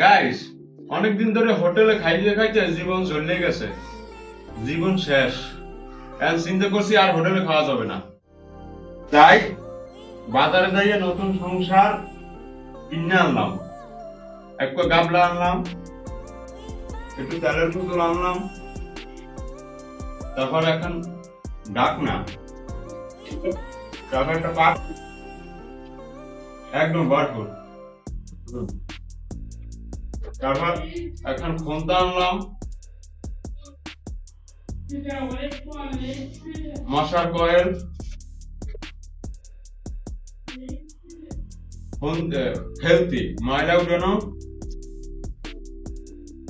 Guys অনেকদিন ধরে হোটেলে খাইতে খাইতে জীবন চলে গেছে। জীবন শেষ। এখন চিন্তা করছি আর হোটেলে খাওয়া যাবে না। তাই বাজারে যাইয়ে নতুন সংসার কিনে আনলাম। এক গাবলা আনলাম, একটু তেলের পুতুল আনলাম। তারপর এখন ডাক না তারপর একটা পাক একদম ভরপুর। তারপর এখন ফোনটা আনলাম? মশার কয়েল। ময়লা উঠানো।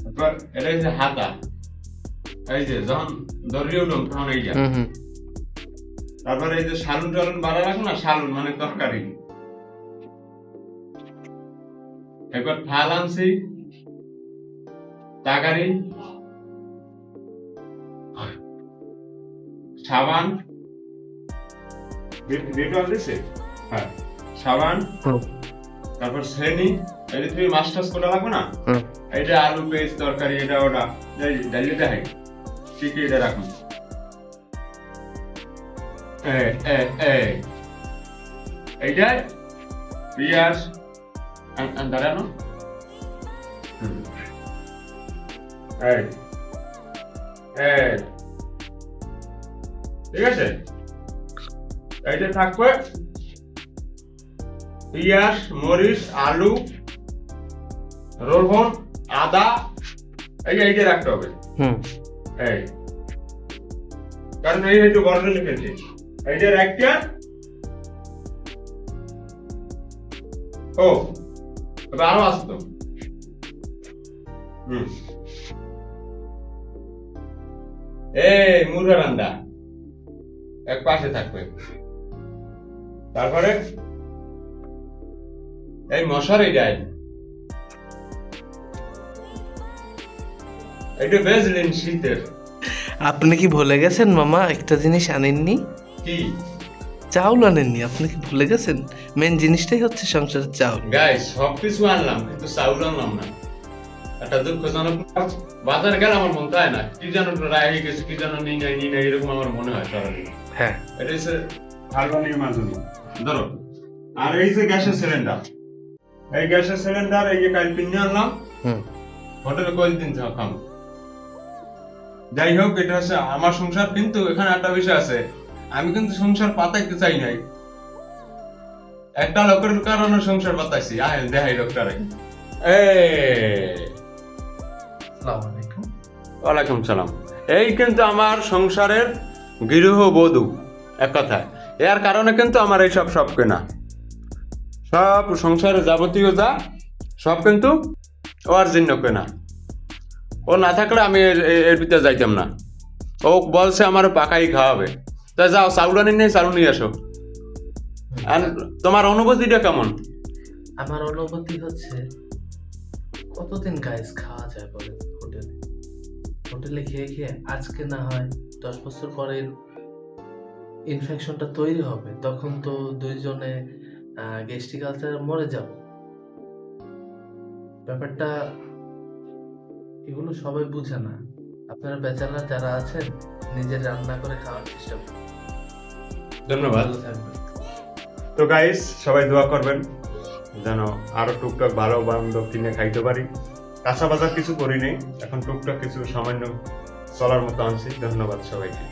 তারপর এটা হচ্ছে হাতা। এই যে যখন দরিয়ে উঠুন তখন এই যা। তারপরে এই যে সালুন টালুন বাড়া রাখো না? সালুন মানে তরকারি। একবার থাল আনছি। তাকারি সাবান। দিছে? হ্যাঁ। সাবান। তারপর শ্রেণি। এই তুমি করা লাগবে না? এইটা আলু পেস্ট তরকারি এটা ওটা। ডালি দেখাই ঠিক এটা রাখুন। এইটা পিঁয়াজ। দাঁড়ানো। হুম। এই এই ঠিক আছে? এইটা থাকবে পিঁয়াজ মরিচ আলু রসুন আদা। এই যে এইটা রাখতে হবে। হুম। এই। কারণ এই একটু বড় লিখেছি এইটা রাখতে ও তবে আরও আসতো। হুম। এই মুরগা এক পাশে থাকবে। তারপরে? এই মশার এই এটা বেজলিন শীতের। আপনি কি ভুলে গেছেন মামা? একটা জিনিস আনেননি? কি? চাউল আনেননি। আপনি কি ভুলে গেছেন? মেন জিনিসটাই হচ্ছে সংসারের চাউল। গাইস সব কিছু আনলাম কিন্তু চাউল আনলাম না। একটা দুঃখজনক বাজার গেলে আমার মন চায় না। কি যেন রায় গেছে কি যেন নি নাই নি নাই এরকম আমার মনে হয় সারাদিন। হ্যাঁ। এটা হচ্ছে ধরো আর এই যে গ্যাসের সিলিন্ডার এই গ্যাসের সিলিন্ডার এই যে কাল কিনে আনলাম হুম। হোটেলে কয়েকদিন খাম যাই হোক এটা হচ্ছে আমার সংসার কিন্তু এখানে একটা বিষয় আছে। আমি কিন্তু সংসার পাতাইতে চাই নাই। একটা লোকের কারণে সংসার পাতাইছি। আয় দেখাই লোকটারে আসসালামু আলাইকুম। ওয়ালাইকুম সালাম। এই কিন্তু আমার সংসারের গৃহবধূ এক কথায়। এর কারণে কিন্তু আমার এই সব কেনা। সব সংসারের যাবতীয় যা সব কিন্তু ওর জন্য কেনা। ও না থাকলে আমি এর- ভিতরে যাইতাম না। ও বলছে আমার পাকাই খাওয়াবে। তা যাও চাউলানি নেই চাউল নিয়ে আসো। আর তোমার অনুভূতিটা কেমন? আমার অনুভূতি হচ্ছে কতদিন গাইস খাওয়া যায় বলে হোটেলে খেয়ে খেয়ে আজকে না হয় দশ বছর পরে ইনফেকশনটা তৈরি হবে তখন তো দুইজনে আলসার মরে যাব। ব্যাপারটা এগুলো সবাই বুঝে না। আপনারা বেচারা যারা আছেন নিজের রান্না করে খাওয়ার চেষ্টা করুন। ধন্যবাদ। তো গাইস সবাই দোয়া করবেন যেন আরও টুকটাক ভালো বান্ধব কিনে খাইতে পারি। কাঁচা বাজার কিছু করিনি এখন টুকটাক কিছু সামান্য চলার মতো আনছি। ধন্যবাদ সবাইকে।